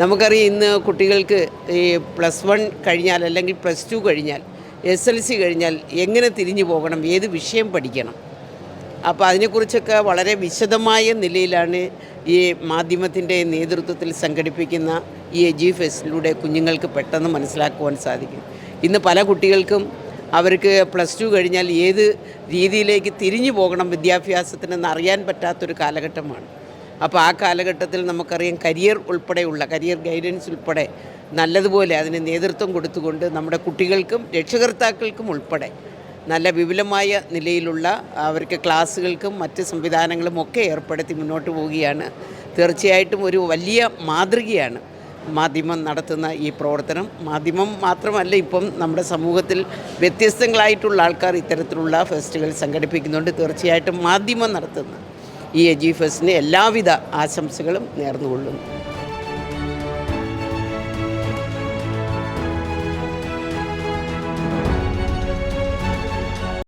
നമുക്കറിയാം ഇന്ന് കുട്ടികൾക്ക് ഈ പ്ലസ് വൺ കഴിഞ്ഞാൽ അല്ലെങ്കിൽ പ്ലസ് ടു കഴിഞ്ഞാൽ എസ് എൽ സി കഴിഞ്ഞാൽ എങ്ങനെ തിരിഞ്ഞു പോകണം ഏത് വിഷയം പഠിക്കണം? അപ്പോൾ അതിനെക്കുറിച്ചൊക്കെ വളരെ വിശദമായ നിലയിലാണ് ഈ മാധ്യമത്തിന്റെ നേതൃത്വത്തിൽ സംഘടിപ്പിക്കുന്ന ഈ എജി ഫെസ്റ്റിലൂടെ കുഞ്ഞുങ്ങൾക്ക് പെട്ടെന്ന് മനസ്സിലാക്കുവാൻ സാധിക്കും. ഇന്ന് പല കുട്ടികൾക്കും അവർക്ക് പ്ലസ് ടു കഴിഞ്ഞാൽ ഏത് രീതിയിലേക്ക് തിരിഞ്ഞു പോകണം വിദ്യാഭ്യാസത്തിനെന്ന് അറിയാൻ പറ്റാത്തൊരു കാലഘട്ടമാണ്. അപ്പോൾ ആ കാലഘട്ടത്തിൽ നമുക്കറിയാം കരിയർ ഉൾപ്പെടെയുള്ള കരിയർ ഗൈഡൻസ് ഉൾപ്പെടെ നല്ലതുപോലെ അതിന് നേതൃത്വം കൊടുത്തുകൊണ്ട് നമ്മുടെ കുട്ടികൾക്കും രക്ഷകർത്താക്കൾക്കും ഉൾപ്പെടെ നല്ല വിപുലമായ നിലയിലുള്ള അവർക്ക് ക്ലാസ്സുകൾക്കും മറ്റ് സംവിധാനങ്ങളും ഒക്കെ ഏർപ്പെടുത്തി മുന്നോട്ട് പോവുകയാണ്. തീർച്ചയായിട്ടും ഒരു വലിയ മാതൃകയാണ് മാധ്യമം നടത്തുന്ന ഈ പ്രവർത്തനം. മാധ്യമം മാത്രമല്ല ഇപ്പം നമ്മുടെ സമൂഹത്തിൽ വ്യത്യസ്തങ്ങളായിട്ടുള്ള ആൾക്കാർ ഇത്തരത്തിലുള്ള ഫെസ്റ്റുകൾ സംഘടിപ്പിക്കുന്നുണ്ട്. തീർച്ചയായിട്ടും മാധ്യമം നടത്തുന്ന ഈ എജി ഫെസ്റ്റിന് എല്ലാവിധ ആശംസകളും നേർന്നുകൊള്ളുന്നു.